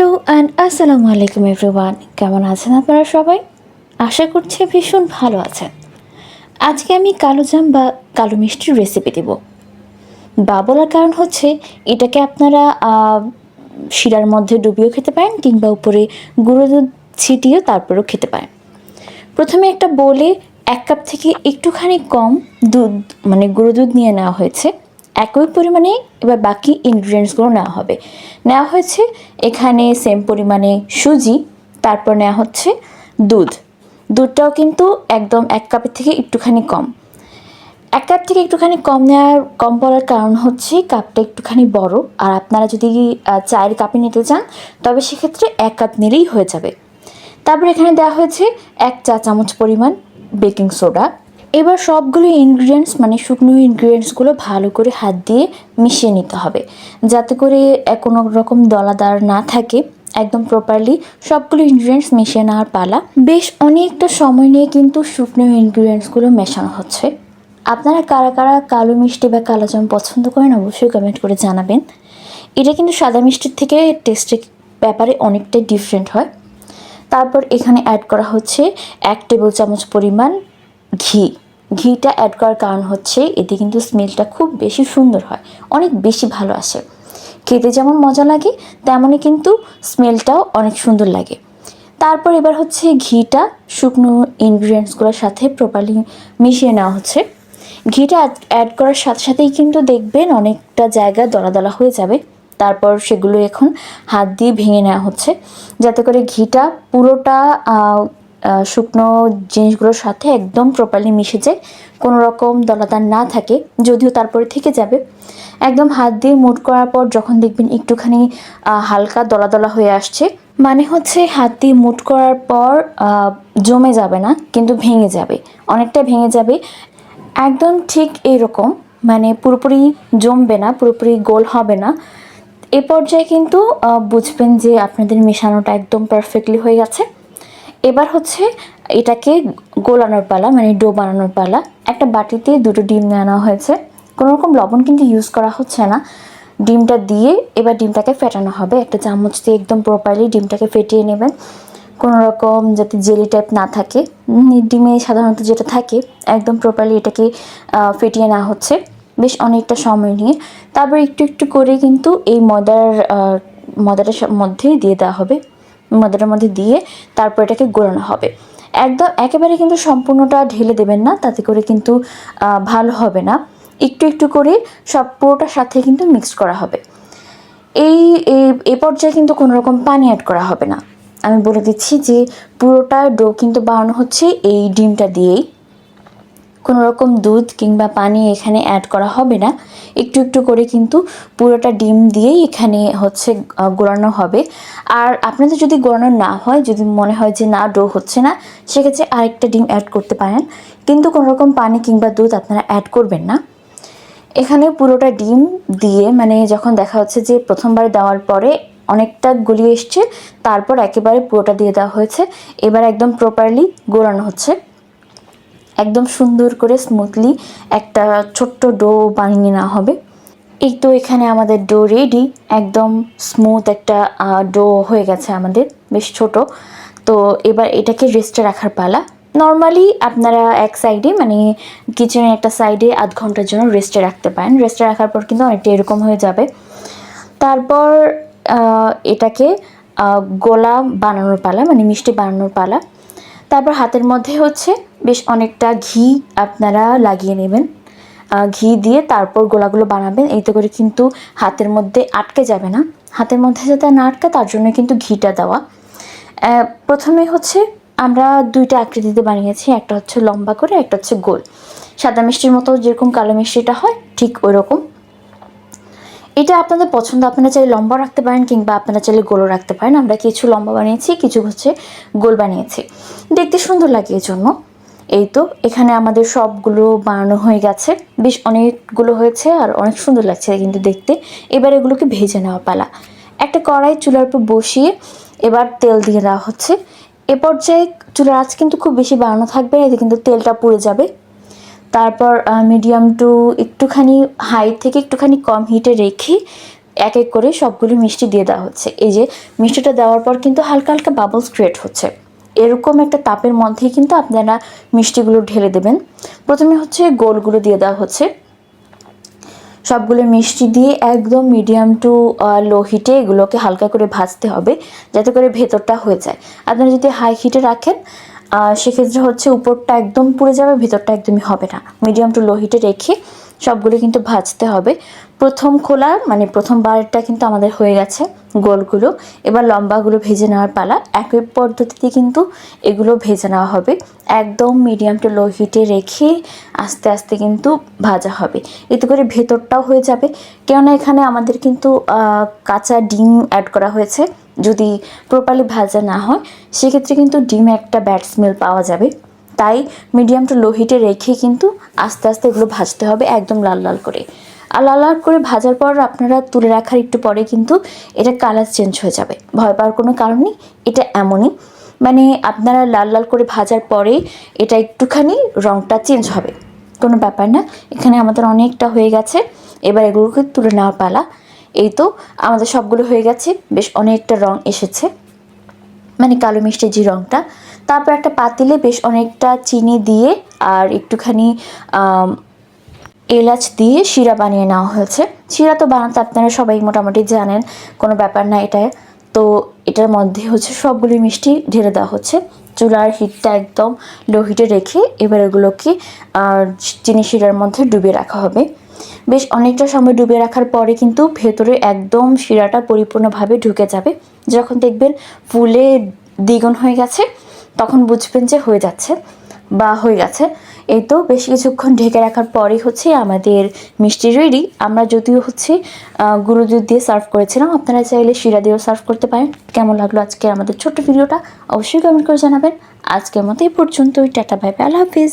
Hello and আসসালামু আলাইকুম everyone. কেমন আছেন আপনারা সবাই? আশা করছি ভীষণ ভালো আছেন। আজকে আমি কালো জাম বা কালো মিষ্টির রেসিপি দেব। বা বলার কারণ হচ্ছে, এটাকে আপনারা শিরার মধ্যে ডুবিয়েও খেতে পারেন কিংবা উপরে গুঁড়ো দুধ ছিটিয়েও তারপরেও খেতে পারেন। প্রথমে একটা বলে এক কাপ থেকে একটুখানি কম দুধ মানে গুঁড়ো দুধ নিয়ে নেওয়া হয়েছে। একই পরিমাণে এবার বাকি ইনগ্রিডিয়েন্টসগুলো নেওয়া হবে। নেওয়া হয়েছে এখানে সেম পরিমাণে সুজি, তারপর নেওয়া হচ্ছে দুধ। দুধটাও কিন্তু একদম এক কাপের থেকে একটুখানি কম। এক কাপ থেকে একটুখানি কম নেওয়ার, কম পড়ার কারণ হচ্ছে কাপটা একটুখানি বড়। আর আপনারা যদি চায়ের কাপে নিতে চান, তবে সেক্ষেত্রে এক কাপ নিলেই হয়ে যাবে। তারপর এখানে দেওয়া হয়েছে এক চা চামচ পরিমাণ বেকিং সোডা। এবার সবগুলো ইনগ্রিডিয়েন্টস মানে শুকনো ইনগ্রিডিয়েন্টসগুলো ভালো করে হাত দিয়ে মিশিয়ে নিতে হবে। যাতে করে কোনো রকম দলাদার না থাকে, একদম প্রপারলি সবগুলো ইনগ্রিডিয়েন্টস মিশিয়ে নেওয়ার পালা। বেশ অনেকটা সময় নিয়ে কিন্তু শুকনো ইনগ্রিডিয়েন্টসগুলো মেশানো হচ্ছে। আপনারা কারা কারা কালো মিষ্টি বা কালো জাম পছন্দ করেন, অবশ্যই কমেন্ট করে জানাবেন। এটা কিন্তু সাদা মিষ্টির থেকে টেস্টের ব্যাপারে অনেকটাই ডিফারেন্ট হয়। তারপর এখানে অ্যাড করা হচ্ছে এক টেবিল চামচ পরিমাণ ঘি। ঘিটা অ্যাড করার কারণ হচ্ছে এতে কিন্তু স্মেলটা খুব বেশি সুন্দর হয়, অনেক বেশি ভালো আসে। খেতে যেমন মজা লাগে, তেমনই কিন্তু স্মেলটাও অনেক সুন্দর লাগে। তারপর এবার হচ্ছে ঘিটা শুকনো ইনগ্রিডিয়েন্টসগুলোর সাথে প্রপারলি মিশিয়ে নেওয়া হচ্ছে। ঘিটা অ্যাড করার সাথে সাথেই কিন্তু দেখবেন অনেকটা জায়গা দলা দলা হয়ে যাবে। তারপর সেগুলো এখন হাত দিয়ে ভেঙে নেওয়া হচ্ছে। যাতে করে ঘিটা পুরোটা শুকনো জিনিসগুলোর সাথে একদম প্রপারলি মিশে যায়, কোনো রকম দলাদার না থাকে, যদিও তারপরে থেকে যাবে। একদম হাত দিয়ে মুট করার পর যখন দেখবেন একটুখানি হালকা দলা দলা হয়ে আসছে মানে হচ্ছে হাত দিয়ে মুট করার পর জমে যাবে না, কিন্তু ভেঙে যাবে। অনেকটা ভেঙে যাবে। একদম ঠিক এরকম মানে পুরোপুরি জমবে না, পুরোপুরি গোল হবে না। এ পর্যায়ে কিন্তু বুঝবেন যে আপনাদের মেশানোটা একদম পারফেক্টলি হয়ে গেছে। এবার হচ্ছে এটাকে গোলানোর পালা মানে ডো বানানোর পালা। একটা বাটিতে দুটো ডিম নেওয়া হয়েছে। কোনো রকম লবণ কিন্তু ইউজ করা হচ্ছে না। ডিমটা দিয়ে এবার ডিমটাকে ফেটানো হবে। একটা চামচ দিয়ে একদম প্রপারলি ডিমটাকে ফেটিয়ে নেবেন। কোনো রকম যাতে জেলি টাইপ না থাকে। ডিমে সাধারণত যেটা থাকে, একদম প্রপারলি এটাকে ফেটিয়ে নেওয়া হচ্ছে। বেশ অনেকটা সময় নিয়ে। তারপর একটু একটু করে কিন্তু এই ময়দার ময়দাটার মধ্যেই দিয়ে দেওয়া হবে। ময়দাটার মধ্যে দিয়ে তারপর এটাকে গোলানো হবে। একদম একেবারে কিন্তু সম্পূর্ণটা ঢেলে দেবেন না, তাতে করে কিন্তু ভালো হবে না। একটু একটু করে সব পুরোটার সাথে কিন্তু মিক্স করা হবে। এই, এই- পর্যায়ে কিন্তু কোনো রকম পানি অ্যাড করা হবে না। আমি বলে দিচ্ছি যে পুরোটা ডো কিন্তু বানানো হচ্ছে এই ডিমটা দিয়েই। কোনো রকম দুধ কিংবা পানি এখানে অ্যাড করা হবে না। একটু একটু করে কিন্তু পুরোটা ডিম দিয়েই এখানে হচ্ছে গোলানো হবে। আর আপনাদের যদি গোলানো না হয়, যদি মনে হয় যে না, ডো হচ্ছে না, সেক্ষেত্রে আরেকটা ডিম অ্যাড করতে পারেন। কিন্তু কোনো রকম পানি কিংবা দুধ আপনারা অ্যাড করবেন না। এখানে পুরোটা ডিম দিয়ে মানে যখন দেখা হচ্ছে যে প্রথমবার দেওয়ার পরে অনেকটা গলিয়ে এসছে, তারপর একেবারে পুরোটা দিয়ে দেওয়া হয়েছে। এবার একদম প্রপারলি গোলানো হচ্ছে। একদম সুন্দর করে স্মুথলি একটা ছোট্ট ডো বানিয়ে নেওয়া হবে। এই তো এখানে আমাদের ডো রেডি একদম স্মুথ একটা ডো হয়ে গেছে আমাদের, বেশ ছোট। তো এবার এটাকে রেস্টে রাখার পালা। নর্মালি আপনারা এক সাইডে মানে কিচেনের একটা সাইডে আধ ঘণ্টার জন্য রেস্টে রাখতে পারেন। রেস্টে রাখার পর কিন্তু অনেকটা এরকম হয়ে যাবে। তারপর এটাকে গোলা বানানোর পালা মানে মিষ্টি বানানোর পালা। তারপর হাতের মধ্যে হচ্ছে বেশ অনেকটা ঘি আপনারা লাগিয়ে নেবেন। ঘি দিয়ে তারপর গোলাগুলো বানাবেন। এইতে করে কিন্তু হাতের মধ্যে আটকে যাবে না। হাতের মধ্যে যাতে না আটকে, তার জন্য কিন্তু ঘিটা দেওয়া। প্রথমে হচ্ছে আমরা দুইটা আকৃতিতে বানিয়েছি। একটা হচ্ছে লম্বা করে, একটা হচ্ছে গোল। সাদা মিষ্টির মতো যেরকম কালো মিষ্টিটা হয়, ঠিক ওই রকম এটা আপনাদের পছন্দ, আপনারা চাইলে লম্বা রাখতে পারেন কিংবা আপনারা চাইলে গোলও রাখতে পারেন। আমরা কিছু লম্বা বানিয়েছি, কিছু হচ্ছে গোল বানিয়েছি। দেখতে সুন্দর লাগে এই জন্য এই তো, এখানে আমাদের সবগুলো বানানো হয়ে গেছে। বেশ অনেকগুলো হয়েছে আর অনেক সুন্দর লাগছে কিন্তু দেখতে। এবার এগুলোকে ভেজে নেওয়া পালা। একটা কড়াই চুলার উপর বসিয়ে এবার তেল দিয়ে দেওয়া হচ্ছে। এ পর্যায়ে চুলার আঁচ কিন্তু খুব বেশি বাড়ানো থাকবে এতে কিন্তু তেলটা পুড়ে যাবে। তারপর মিডিয়াম টু একটুখানি হাই থেকে একটুখানি কম হিটে রেখে এক এক করে সবগুলো মিষ্টি দিয়ে দেওয়া হচ্ছে। এই যে মিষ্টিটা দেওয়ার পর কিন্তু হালকা হালকা বাবলস ক্রিয়েট হচ্ছে। এরকম একটা তাপের মধ্যেই কিন্তু আপনারা মিষ্টিগুলো ঢেলে দেবেন। প্রথমে হচ্ছে গোলগুলো দিয়ে দেওয়া হচ্ছে। সবগুলো মিষ্টি দিয়ে একদম মিডিয়াম টু লো হিটে এগুলোকে হালকা করে ভাজতে হবে, যাতে করে ভেতরটা হয়ে যায়। আপনারা যদি হাই হিটে রাখেন সেক্ষেত্রে হচ্ছে উপরটা একদম পুড়ে যাবে, ভেতরটা একদমই হবে না। মিডিয়াম টু লো হিটে রেখে সবগুলো কিন্তু ভাজতে হবে। প্রথম খোলা মানে প্রথম বারটা কিন্তু আমাদের হয়ে গেছে গোলগুলো। এবার লম্বাগুলো ভেজে নেওয়ার পালা, একই পদ্ধতিতে কিন্তু এগুলো ভেজে নেওয়া হবে। একদম মিডিয়াম টু লো হিটে রেখে আস্তে আস্তে কিন্তু ভাজা হবে। এতে করে ভেতরটাও হয়ে যাবে। কেননা এখানে আমাদের কিন্তু কাঁচা ডিম অ্যাড করা হয়েছে। যদি প্রপারলি ভাজা না হয়, সেক্ষেত্রে কিন্তু ডিমে একটা ব্যাড স্মেল পাওয়া যাবে। তাই মিডিয়াম টু লো হিটে রেখে কিন্তু আস্তে আস্তে এগুলো ভাজতে হবে একদম লাল লাল করে। আর লাল লাল করে ভাজার পর আপনারা তুলে রাখার একটু পরে কিন্তু এটা কালার চেঞ্জ হয়ে যাবে। ভয় পাওয়ার কোনো কারণ নেই, এটা এমনই। মানে আপনারা লাল লাল করে ভাজার পরে এটা একটুখানি রঙটা চেঞ্জ হবে। কোনো ব্যাপার না, এখানে আমাদের অনেকটা হয়ে গেছে। এবার এগুলোকে তুলে নেওয়ার পালা। এই তো, আমাদের সবগুলো হয়ে গেছে। বেশ অনেকটা রং এসেছে। মানে কালো মিষ্টি যে রঙটা তারপর একটা পাতিলে বেশ অনেকটা চিনি দিয়ে আর একটুখানি এলাচ দিয়ে শিরা বানিয়ে নেওয়া হয়েছে। শিরা তো বানাতে আপনারা সবাই মোটামুটি জানেন, কোনো ব্যাপার না এটা। তো এটার মধ্যে হচ্ছে সবগুলি মিষ্টি ঢেলে দেওয়া হচ্ছে। চুলার হিটটা একদম লো হিটে রেখে এবার এগুলোকে চিনি শিরার মধ্যে ডুবিয়ে রাখা হবে। বেশ অনেকটা সময় ডুবিয়ে রাখার পরে কিন্তু ভেতরে একদম শিরাটা পরিপূর্ণভাবে ঢুকে যাবে। যখন দেখবেন ফুলে দ্বিগুণ হয়ে গেছে, তখন বুঝবেন যে হয়ে যাচ্ছে বা হয়ে গেছে। এই তো বেশ কিছুক্ষণ ঢেকে রাখার পরেই হচ্ছে আমাদের মিষ্টি রেডি। আমরা যদিও হচ্ছে গুঁড়ো দুধ দিয়ে সার্ভ করেছিলাম, আপনারা চাইলে শিরা দিয়েও সার্ভ করতে পারেন। কেমন লাগল আজকে আমাদের ছোট্ট ভিডিওটা? অবশ্যই কমেন্ট করে জানাবেন। আজকের মতো এই পর্যন্তই, টাটা ভাই আল্লাহ হাফিজ।